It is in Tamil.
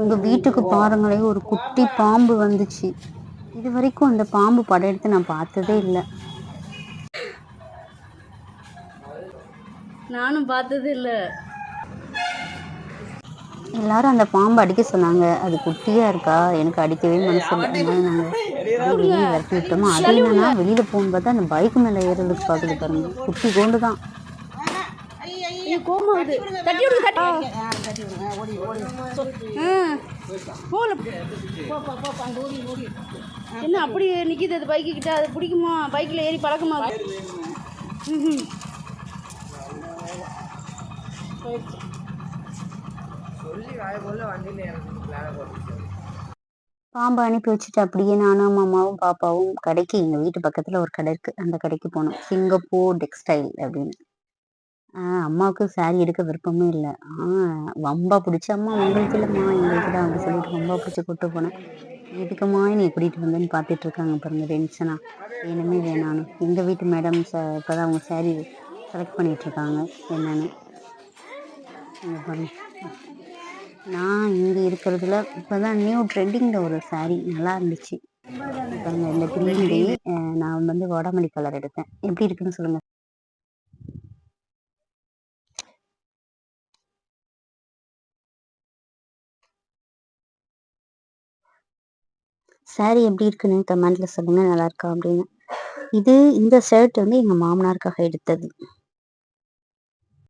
உங்க வீட்டுக்கு பாருங்களேன் ஒரு குட்டி பாம்பு வந்துச்சு. இது வரைக்கும் அந்த பாம்பு படம் எடுத்து நான் பார்த்ததே இல்லை. நானும் பார்த்தது இல்லை. எல்லாரும் அந்த பாம்பு அடிக்க சொன்னாங்க. அது குட்டியா இருக்கா? எனக்கு அடிக்கவே மனசு இல்லை. அதனால நாங்க அப்படியே வெளியே விரட்டி விட்டோமா? அது என்னன்னா வெளியில போகும்போது அந்த பைக் மேல ஏறதுக்கு பாக்குது பாருங்க. குட்டி கோண்டு தான் ஐயோ கோமா வருது தட்டி விடுங்க தட்டி ஆ போல. என்ன அப்படி நிக்குது அது பைக்கு கிட்ட? அது பிடிக்குமா? பைக்கில் ஏறி பழக்கமா? ம்ஹும். பாம்பை அனுப்பி வச்சுட்டு அப்படியே நானும் மாமாவும் பாப்பாவும் கடைக்கு எங்க வீட்டு பக்கத்துல ஒரு கடை இருக்கு. அந்த கடைக்கு போனோம். சிங்கப்பூர் டெக்ஸ்டைல் அப்படின்னு. அம்மாவுக்கு சாரி எடுக்க விருப்பமே இல்லை. ஆ வம்பா பிடிச்சி அம்மா உங்களுக்கு இல்லைம்மா எங்களுக்கு தான் அப்படி சொல்லிட்டு வம்பா பிடிச்சி கூட்டு போனேன். எதுக்குமா நீ கூட்டிகிட்டு வந்தேன்னு பார்த்துட்டு இருக்காங்க பாருங்க டென்ஷனா வேணுமே வேணான்னு. எங்கள் வீட்டு மேடம் சே இப்போ தான் அவங்க சாரி செலக்ட் பண்ணிகிட்ருக்காங்க என்னென்னு? என்னன்னு பாருங்க. நான் இங்கே இருக்கிறதுல இப்போ தான் நியூ ட்ரெண்டிங்கில் ஒரு சாரி நல்லா இருந்துச்சு. பாருங்க இந்த க்ரீன் நான் வந்து வடமல்லி கலர் எடுத்தேன். எப்படி இருக்குன்னு சொல்லுங்கள் saree எப்படி இருக்குன்னு கமெண்ட்ல சொல்லுங்க நல்லா இருக்கா அப்படின்னு. இது இந்த ஷர்ட் வந்து எங்க மாமனாருக்காக எடுத்தது.